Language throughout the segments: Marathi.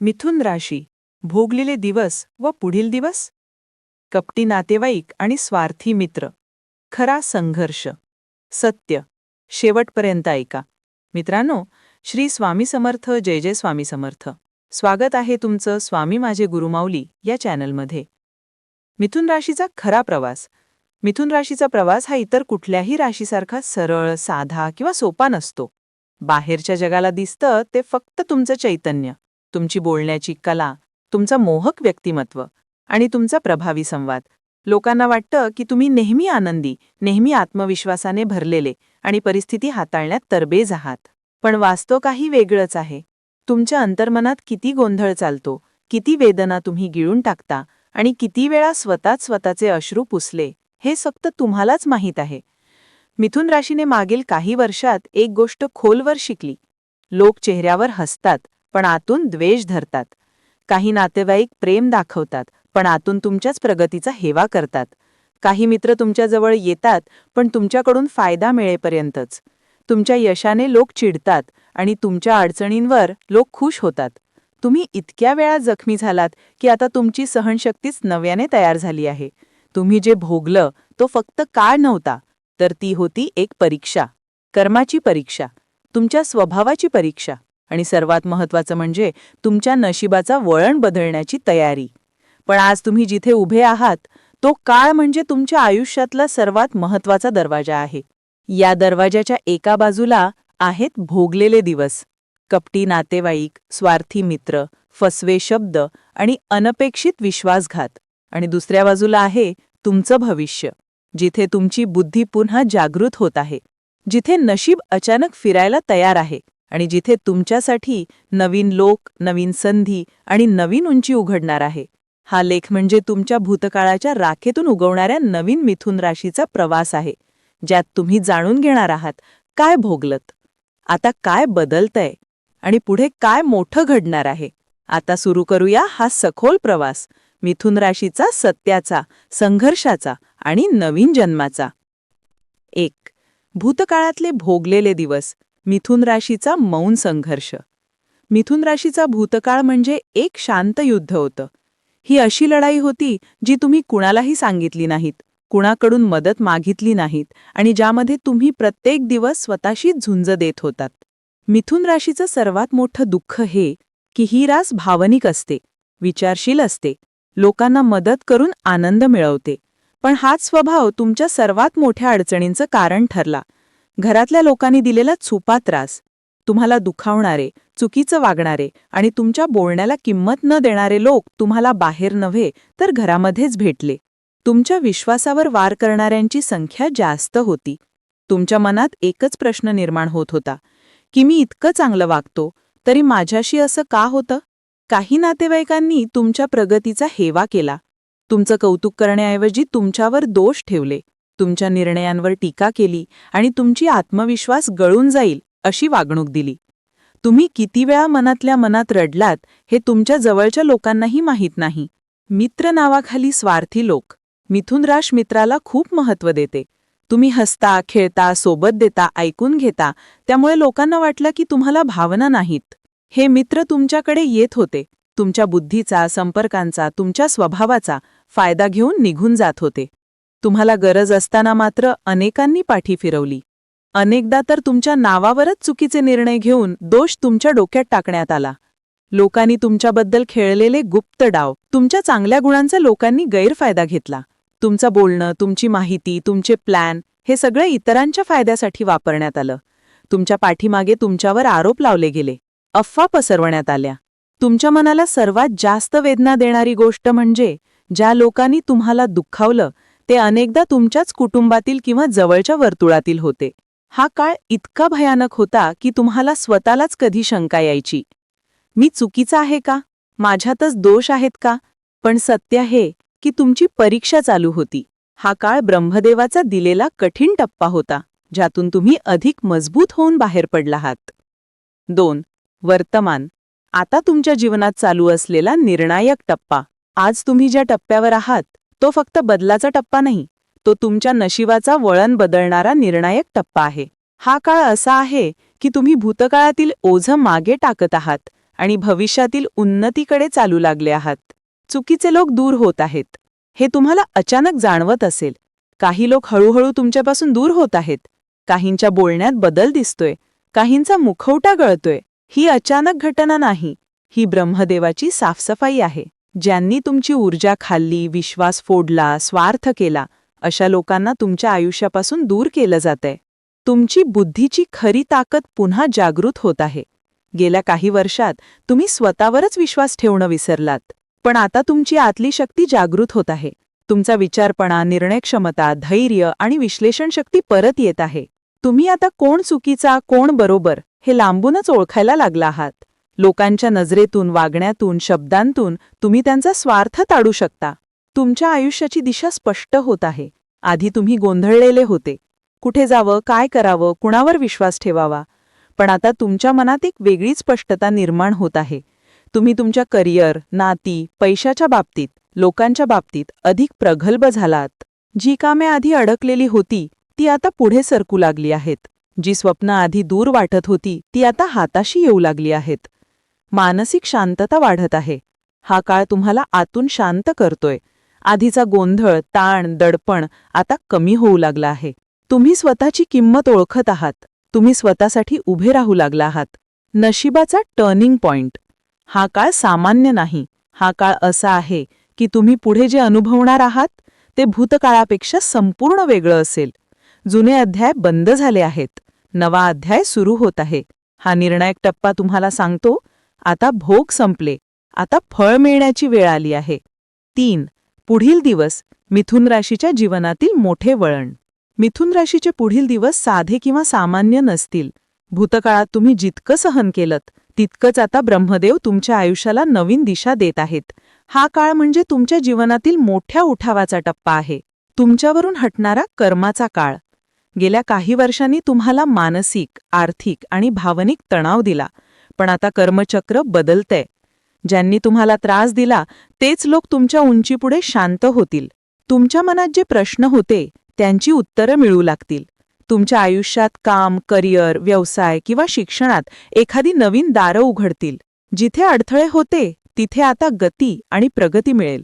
मिथुन राशी भोगलेले दिवस व पुढील दिवस? कपटी नातेवाईक आणि स्वार्थी मित्र. खरा संघर्ष. सत्य. शेवटपर्यंत ऐका. मित्रांनो श्री स्वामी समर्थ जय जय स्वामी समर्थ. स्वागत आहे तुमचं स्वामी माझे गुरुमाऊली या चॅनलमध्ये. मिथुन राशीचा खरा प्रवास. मिथुन राशीचा प्रवास हा इतर कुठल्याही राशीसारखा सरळ साधा किंवा सोपा नसतो. बाहेरच्या जगाला दिसतं ते फक्त तुमचं चैतन्य. तुमची बोलण्याची कला तुमचं मोहक व्यक्तिमत्व आणि तुमचा प्रभावी संवाद. लोकांना वाटतं की तुम्ही नेहमी आनंदी नेहमी आत्मविश्वासाने भरलेले आणि परिस्थिती हाताळण्यात तरबेज आहात. पण वास्तव काही वेगळंच आहे. तुमच्या अंतर्मनात किती गोंधळ चालतो किती वेदना तुम्ही गिळून टाकता आणि किती वेळा स्वतःच स्वतःचे अश्रू पुसले हे फक्त तुम्हालाच माहीत आहे. मिथुन राशीने मागील काही वर्षात एक गोष्ट खोलवर शिकली. लोक चेहऱ्यावर हसतात पण आतून द्वेष धरतात. काही नातेवाईक प्रेम दाखवतात पण आतून तुमच्याच प्रगतीचा हेवा करतात. काही मित्र तुमच्याजवळ येतात पण तुमच्याकडून फायदा मिळेपर्यंतच. तुमच्या यशाने लोक चिडतात आणि तुमच्या अडचणींवर लोक खुश होतात. तुम्ही इतक्या वेळा जखमी झालात की आता तुमची सहनशक्तीच नव्याने तयार झाली आहे. तुम्ही जे भोगलं तो फक्त काळ नव्हता तर ती होती एक परीक्षा. कर्माची परीक्षा. तुमच्या स्वभावाची परीक्षा. आणि सर्वात महत्त्वाचं म्हणजे तुमच्या नशिबाचा वळण बदलण्याची तयारी. पण आज तुम्ही जिथे उभे आहात तो काळ म्हणजे तुमच्या आयुष्यातला सर्वात महत्त्वाचा दरवाजा आहे. या दरवाजाच्या एका बाजूला आहेत भोगलेले दिवस. कपटी नातेवाईक स्वार्थी मित्र फसवे शब्द आणि अनपेक्षित विश्वासघात. आणि दुसऱ्या बाजूला आहे तुमचं भविष्य जिथे तुमची बुद्धी पुन्हा जागृत होत आहे. जिथे नशीब अचानक फिरायला तयार आहे. आणि जिथे तुमच्यासाठी नवीन लोक नवीन संधी आणि नवीन उंची उघडणार आहे. हा लेख म्हणजे तुमच्या भूतकाळाच्या राखेतून उगवणाऱ्या नवीन मिथुन राशीचा प्रवास आहे ज्यात तुम्ही जाणून घेणार आहात काय भोगलत आता काय बदलतंय आणि पुढे काय मोठं घडणार आहे. आता सुरू करूया हा सखोल प्रवास मिथुन राशीचा सत्याचा संघर्षाचा आणि नवीन जन्माचा. एक भूतकाळातले भोगलेले दिवस मिथुन राशीचा मौन संघर्ष. मिथुन राशीचा भूतकाळ म्हणजे एक शांत युद्ध होतं. ही अशी लढाई होती जी तुम्ही कुणालाही सांगितली नाहीत कुणाकडून मदत मागितली नाहीत आणि ज्यामध्ये तुम्ही प्रत्येक दिवस स्वतःशीच झुंज देत होतात. मिथुन राशीचं सर्वात मोठं दुःख हे की ही रास भावनिक असते विचारशील असते लोकांना मदत करून आनंद मिळवते. पण हाच स्वभाव तुमच्या सर्वात मोठ्या अडचणींचं कारण ठरला. घरातल्या लोकांनी दिलेला छुपा त्रास. तुम्हाला दुखावणारे चुकीचं वागणारे आणि तुमच्या बोलण्याला किंमत न देणारे लोक तुम्हाला बाहेर नव्हे तर घरामध्येच भेटले. तुमच्या विश्वासावर वार करणाऱ्यांची संख्या जास्त होती. तुमच्या मनात एकच प्रश्न निर्माण होत होता. की मी इतकं चांगलं वागतो तरी माझ्याशी असं का होतं? काही नातेवाईकांनी तुमच्या प्रगतीचा हेवा केला. तुमचं कौतुक करण्याऐवजी तुमच्यावर दोष ठेवले. तुमच्या निर्णयांवर टीका केली आणि तुमची आत्मविश्वास गळून जाईल अशी वागणूक दिली. तुम्ही किती वेळा मनातल्या मनात रडलात हे तुमच्या जवळच्या लोकांनाही माहीत नाही. मित्र नावाखाली स्वार्थी लोक. मिथुन राश मित्राला खूप महत्त्व देते. तुम्ही हसता खेळता सोबत देता ऐकून घेता त्यामुळे लोकांना वाटलं की तुम्हाला भावना नाहीत. हे मित्र तुमच्याकडे येत होते. तुमच्या बुद्धीचा संपर्कांचा तुमच्या स्वभावाचा फायदा घेऊन निघून जात होते. तुम्हाला गरज असताना मात्र अनेकांनी पाठी फिरवली. अनेकदा तर तुमच्या नावावरच चुकीचे निर्णय घेऊन दोष तुमच्या डोक्यात टाकण्यात आला. लोकांनी तुमच्याबद्दल खेळलेले गुप्त डाव तुमच्या चांगल्या गुणांचा लोकांनी गैरफायदा घेतला. तुमचं बोलणं तुमची माहिती तुमचे प्लॅन हे सगळे इतरांच्या फायद्यासाठी वापरण्यात आलं. तुमच्या पाठीमागे तुमच्यावर आरोप लावले गेले. अफवा पसरवण्यात आल्या. तुमच्या मनाला सर्वात जास्त वेदना देणारी गोष्ट म्हणजे ज्या लोकांनी तुम्हाला दुखावलं ते अनेकदा तुमच्याच कुटुंबातील किंवा जवळच्या वर्तुळातील होते. हा काळ इतका भयानक होता की तुम्हाला स्वतःलाच कधी शंका यायची. मी चुकीचा आहे का? माझ्यातच दोष आहेत का? पण सत्य हे की तुमची परीक्षा चालू होती. हा काळ ब्रह्मदेवाचा दिलेला कठीण टप्पा होता ज्यातून तुम्ही अधिक मजबूत होऊन बाहेर पडला आहात. दोन. वर्तमान. आता तुमच्या जीवनात चालू असलेला निर्णायक टप्पा. आज तुम्ही ज्या टप्प्यावर आहात तो फक्त बदलाचा टप्पा नाही तो तुमच्या नशिबाचा वळण बदलणारा निर्णायक टप्पा आहे. हा काळ असा आहे की तुम्ही भूतकाळातील ओझं मागे टाकत आहात आणि भविष्यातील उन्नतीकडे चालू लागले आहात. चुकीचे लोक दूर होत आहेत. हे तुम्हाला अचानक जाणवत असेल. काही लोक हळूहळू तुमच्यापासून दूर होत आहेत. काहींच्या बोलण्यात बदल दिसतोय. काहींचा मुखवटा गळतोय. ही अचानक घटना नाही. ही ब्रह्मदेवाची साफसफाई आहे. ज्यांनी तुमची ऊर्जा खाल्ली विश्वास फोडला स्वार्थ केला अशा लोकांना तुमच्या आयुष्यापासून दूर केलं जातंय. तुमची बुद्धीची खरी ताकद पुन्हा जागृत होत आहे. गेल्या काही वर्षात तुम्ही स्वतःवरच विश्वास ठेवणं विसरलात. पण आता तुमची आतली शक्ती जागृत होत आहे. तुमचा विचारपणा निर्णयक्षमता धैर्य आणि विश्लेषण शक्ती परत येत आहे. तुम्ही आता कोण चुकीचा कोण बरोबर हे लांबूनच ओळखायला लागला आहात. लोकांच्या नजरेतून वागण्यातून शब्दांतून तुम्ही त्यांचा स्वार्थ ताडू शकता. तुमच्या आयुष्याची दिशा स्पष्ट होत आहे. आधी तुम्ही गोंधळलेले होते. कुठे जावं काय करावं कुणावर विश्वास ठेवावा? पण आता तुमच्या मनात एक वेगळी स्पष्टता निर्माण होत आहे. तुम्ही तुमच्या करिअर नाती पैशाच्या बाबतीत लोकांच्या बाबतीत अधिक प्रगल्भ झालात. जी कामे आधी अडकलेली होती ती आता पुढे सरकू लागली आहेत. जी स्वप्न आधी दूर वाटत होती ती आता हाताशी येऊ लागली आहेत. मानसिक शांतता वाढत आहे. हा काळ तुम्हाला आतून शांत करतोय. आधीचा गोंधळ ताण दडपण आता कमी होऊ लागला आहे. तुम्ही स्वतःची किंमत ओळखत आहात. तुम्ही स्वतःसाठी उभे राहू लागला आहात. नशिबाचा टर्निंग पॉइंट हा काळ सामान्य नाही. हा काळ असा आहे की तुम्ही पुढे जे अनुभवणार आहात ते भूतकाळापेक्षा संपूर्ण वेगळं असेल. जुने अध्याय बंद झाले आहेत. नवा अध्याय सुरू होत आहे. हा निर्णायक टप्पा तुम्हाला सांगतो आता भोग संपले. आता फळ मिळण्याची वेळ आली आहे. तीन. पुढील दिवस मिथुन राशीच्या जीवनातील मोठे वळण. मिथुन राशीचे पुढील दिवस साधे किंवा सामान्य नसतील. भूतकाळात तुम्ही जितकं सहन केलं तितकंच आता ब्रह्मदेव तुमच्या आयुष्याला नवीन दिशा देत आहेत. हा काळ म्हणजे तुमच्या जीवनातील मोठ्या उठावाचा टप्पा आहे. तुमच्यावरून हटणारा कर्माचा काळ. गेल्या काही वर्षांनी तुम्हाला मानसिक आर्थिक आणि भावनिक तणाव दिला. पण आता कर्मचक्र बदलतंय. ज्यांनी तुम्हाला त्रास दिला तेच लोक तुमच्या उंचीपुढे शांत होतील. तुमच्या मनात जे प्रश्न होते त्यांची उत्तरं मिळू लागतील. तुमच्या आयुष्यात काम करिअर व्यवसाय किंवा शिक्षणात एखादी नवीन दारं उघडतील. जिथे अडथळे होते तिथे आता गती आणि प्रगती मिळेल.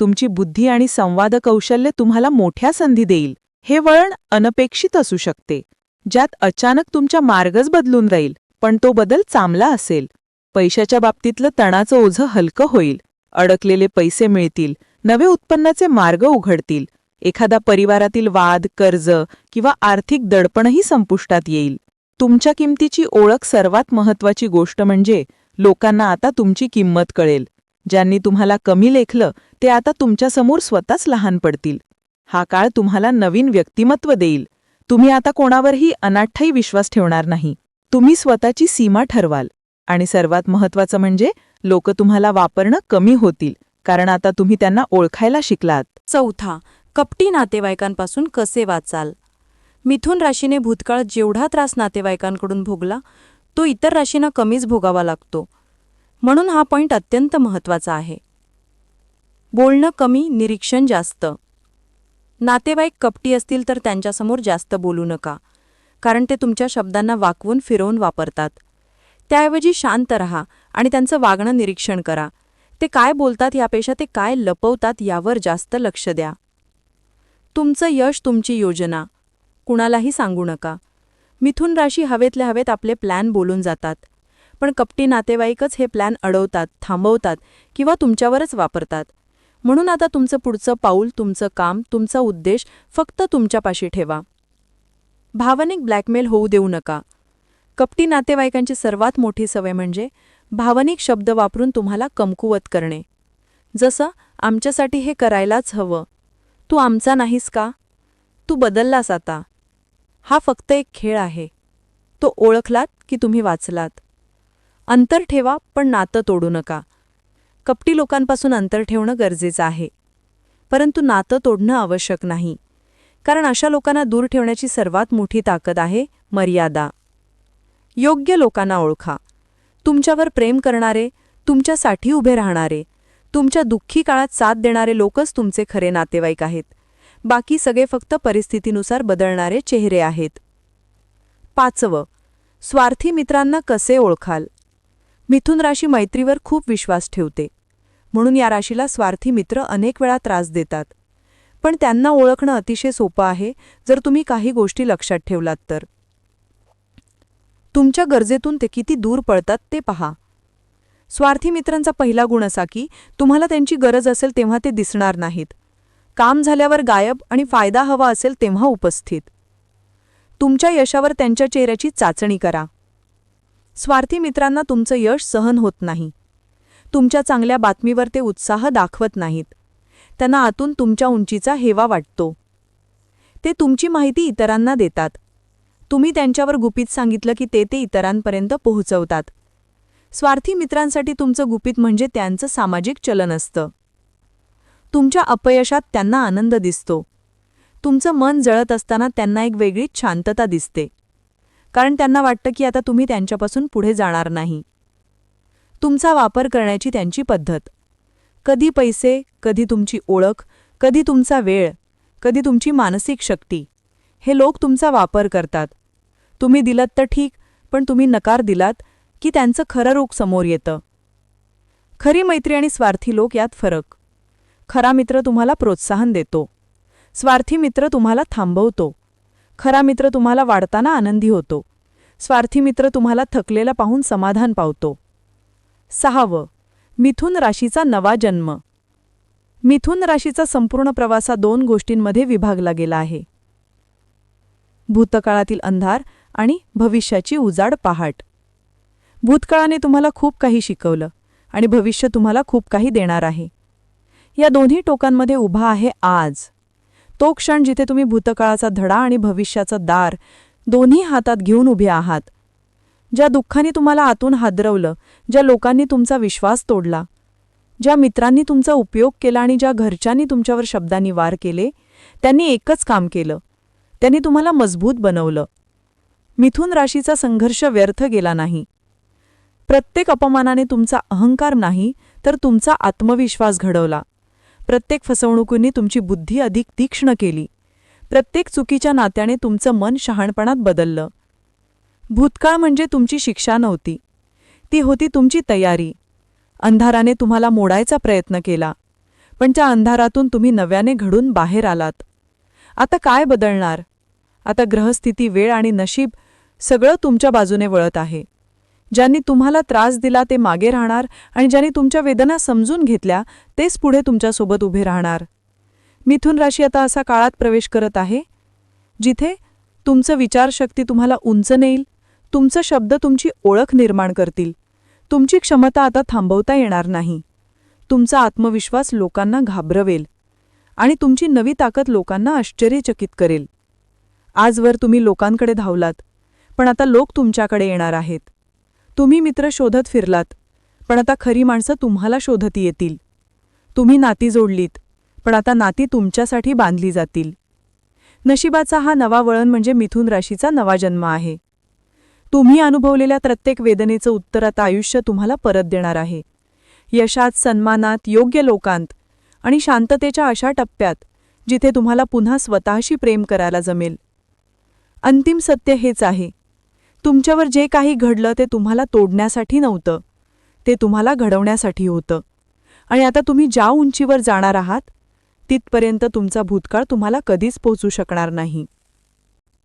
तुमची बुद्धी आणि संवाद कौशल्य तुम्हाला मोठ्या संधी देईल. हे वळण अनपेक्षित असू शकते. ज्यात अचानक तुमच्या मार्गच बदलून जाईल. पण तो बदल चांगला असेल. पैशाच्या बाबतीतलं तणाचं ओझं हलकं होईल. अडकलेले पैसे मिळतील. नवे उत्पन्नाचे मार्ग उघडतील. एखादा परिवारातील वाद कर्ज किंवा आर्थिक दडपणही संपुष्टात येईल. तुमच्या किमतीची ओळख सर्वात महत्वाची गोष्ट म्हणजे लोकांना आता तुमची किंमत कळेल. ज्यांनी तुम्हाला कमी लेखलं ते आता तुमच्यासमोर स्वतःच लहान पडतील. हा काळ तुम्हाला नवीन व्यक्तिमत्व देईल. तुम्ही आता कोणावरही अनाठाई विश्वास ठेवणार नाही. तुम्ही स्वतःची सीमा ठरवाल. आणि सर्वात महत्वाचं म्हणजे लोक तुम्हाला वापरणं कमी होतील कारण आता तुम्ही त्यांना ओळखायला शिकलात. चौथा कपटी नातेवाईकांपासून कसे वाचाल? मिथुन राशीने भूतकाळ जेवढा त्रास नातेवाईकांकडून भोगला तो इतर राशींना कमीच भोगावा लागतो. म्हणून हा पॉईंट अत्यंत महत्त्वाचा आहे. बोलणं कमी निरीक्षण जास्त. नातेवाईक कपटी असतील तर त्यांच्यासमोर जास्त बोलू नका. कारण ते तुमच्या शब्दांना वाकवून फिरवून वापरतात. त्याऐवजी शांत रहा आणि त्यांचं वागणं निरीक्षण करा. ते काय बोलतात यापेक्षा ते काय लपवतात यावर जास्त लक्ष द्या. तुमचं यश तुमची योजना. कुणालाही सांगू नका. मिथुन राशी हवेतल्या हवेत आपले प्लॅन बोलून जातात. पण कपटी नातेवाईकच हे प्लॅन अडवतात थांबवतात किंवा तुमच्यावरच वापरतात. म्हणून आता तुमचं पुढचं पाऊल तुमचं काम तुमचा उद्देश फक्त तुमच्यापाशी ठेवा. भावनिक ब्लॅकमेल होऊ देऊ नका. कपटी नातेवाईकांची सर्वात मोठी सवय म्हणजे भावनिक शब्द वापरून तुम्हाला कमकुवत करणे. जसं आमच्यासाठी हे करायलाच हवं. तू आमचा नाहीस का? तू बदललास आता. हा फक्त एक खेळ आहे. तो ओळखलात की तुम्ही वाचलात. अंतर ठेवा पण नातं तोडू नका. कपटी लोकांपासून अंतर ठेवणं गरजेचं आहे. परंतु नातं तोडणं आवश्यक नाही. कारण अशा लोकांना दूर ठेवण्याची सर्वात मोठी ताकद आहे मर्यादा. योग्य लोकांना ओळखा. तुमच्यावर प्रेम करणारे तुमच्यासाठी उभे राहणारे तुमच्या दुःखी काळात साथ देणारे लोकच तुमचे खरे नातेवाईक आहेत. बाकी सगळे फक्त परिस्थितीनुसार बदलणारे चेहरे आहेत. पाचवं स्वार्थी मित्रांना कसे ओळखाल? मिथुन राशी मैत्रीवर खूप विश्वास ठेवते. म्हणून या राशीला स्वार्थी मित्र अनेक वेळा त्रास देतात. पण त्यांना ओळखणं अतिशय सोपं आहे जर तुम्ही काही गोष्टी लक्षात ठेवलात तर. तुमच्या गरजेतून ते किती दूर पळतात ते पहा. स्वार्थी मित्रांचा पहिला गुण असा की तुम्हाला त्यांची गरज असेल तेव्हा ते दिसणार नाहीत. काम झाल्यावर गायब आणि फायदा हवा असेल तेव्हा उपस्थित. तुमच्या यशावर त्यांच्या चेहऱ्याची चाचणी करा. स्वार्थी मित्रांना तुमचं यश सहन होत नाही. तुमच्या चांगल्या बातमीवर ते उत्साह दाखवत नाहीत. त्यांना आतून तुमच्या उंचीचा हेवा वाटतो. ते तुमची माहिती इतरांना देतात. तुम्ही त्यांच्यावर गुपित सांगितलं की ते ते इतरांपर्यंत पोहोचवतात. स्वार्थी मित्रांसाठी तुमचं गुपित म्हणजे त्यांचं सामाजिक चलन असतं. तुमच्या अपयशात त्यांना आनंद दिसतो. तुमचं मन जळत असताना त्यांना एक वेगळीच शांतता दिसते. कारण त्यांना वाटतं की आता तुम्ही त्यांच्यापासून पुढे जाणार नाही. तुमचा वापर करण्याची त्यांची पद्धत. कधी पैसे कधी तुमची ओळख कधी तुमचा वेळ कधी तुमची मानसिक शक्ती. हे लोक तुमचा वापर करतात. तुम्ही दिलात तर ठीक पण तुम्ही नकार दिलात की त्यांचं खरं रूप समोर येतं. खरी मैत्री आणि स्वार्थी लोक यात फरक. खरा मित्र तुम्हाला प्रोत्साहन देतो. स्वार्थी मित्र तुम्हाला थांबवतो. खरा मित्र तुम्हाला वाढताना आनंदी होतो. स्वार्थी मित्र तुम्हाला थकलेला पाहून समाधान पावतो. सहावं मिथुन राशीचा नवा जन्म. मिथुन राशीचा संपूर्ण प्रवासा दोन गोष्टींमध्ये विभागला गेला आहे. भूतकाळातील अंधार आणि भविष्याची उजाड पहाट. भूतकाळाने तुम्हाला खूप काही शिकवलं आणि भविष्य तुम्हाला खूप काही देणार आहे. या दोन्ही टोकांमध्ये उभा आहे आज. तो क्षण जिथे तुम्ही भूतकाळाचा धडा आणि भविष्याचं दार दोन्ही हातात घेऊन उभे आहात ज्या दुःखाने तुम्हाला आतून हादरवलं ज्या लोकांनी तुमचा विश्वास तोडला ज्या मित्रांनी तुमचा उपयोग केला आणि ज्या घरच्यांनी तुमच्यावर शब्दांनी वार केले त्यांनी एकच काम केलं. त्यांनी तुम्हाला मजबूत बनवलं. मिथून राशीचा संघर्ष व्यर्थ गेला नाही. प्रत्येक अपमानाने तुमचा अहंकार नाही तर तुमचा आत्मविश्वास घडवला. प्रत्येक फसवणुकीने तुमची बुद्धी अधिक तीक्ष्ण केली. प्रत्येक चुकीच्या नात्याने तुमचं मन शहाणपणात बदललं. भूतकाळ म्हणजे तुमची शिक्षा नव्हती. ती होती तुमची तयारी. अंधाराने तुम्हाला मोडायचा प्रयत्न केला. पण त्या अंधारातून तुम्ही नव्याने घडून बाहेर आलात. आता काय बदलणार? आता ग्रहस्थिती वेळ आणि नशीब सगळं तुमच्या बाजूने वळत आहे. ज्यांनी तुम्हाला त्रास दिला ते मागे राहणार आणि ज्यांनी तुमच्या वेदना समजून घेतल्या तेच पुढे तुमच्यासोबत उभे राहणार. मिथुन राशी आता असा काळात प्रवेश करत आहे जिथे तुमचं विचारशक्ती तुम्हाला उंच नेईल. तुमचं शब्द तुमची ओळख निर्माण करतील. तुमची क्षमता आता थांबवता येणार नाही. तुमचा आत्मविश्वास लोकांना घाबरवेल. आणि तुमची नवी ताकद लोकांना आश्चर्यचकित करेल. आजवर तुम्ही लोकांकडे धावलात पण आता लोक तुमच्याकडे येणार आहेत. तुम्ही मित्र शोधत फिरलात पण आता खरी माणसं तुम्हाला शोधत येतील. तुम्ही नाती जोडलीत पण आता नाती तुमच्यासाठी बांधली जातील. नशिबाचा हा नवा वळण म्हणजे मिथुन राशीचा नवा जन्म आहे. तुम्ही अनुभवलेल्या प्रत्येक वेदनेचं उत्तर आता आयुष्य तुम्हाला परत देणार आहे. यशात सन्मानात योग्य लोकांत आणि शांततेच्या अशा टप्प्यात जिथे तुम्हाला पुन्हा स्वतःशी प्रेम करायला जमेल. अंतिम सत्य हेच आहे. तुमच्यावर जे काही घडलं ते तुम्हाला तोडण्यासाठी नव्हतं. ते तुम्हाला घडवण्यासाठी होतं. आणि आता तुम्ही ज्या उंचीवर जाणार आहात तिथपर्यंत तुमचा भूतकाळ तुम्हाला कधीच पोहोचू शकणार नाही.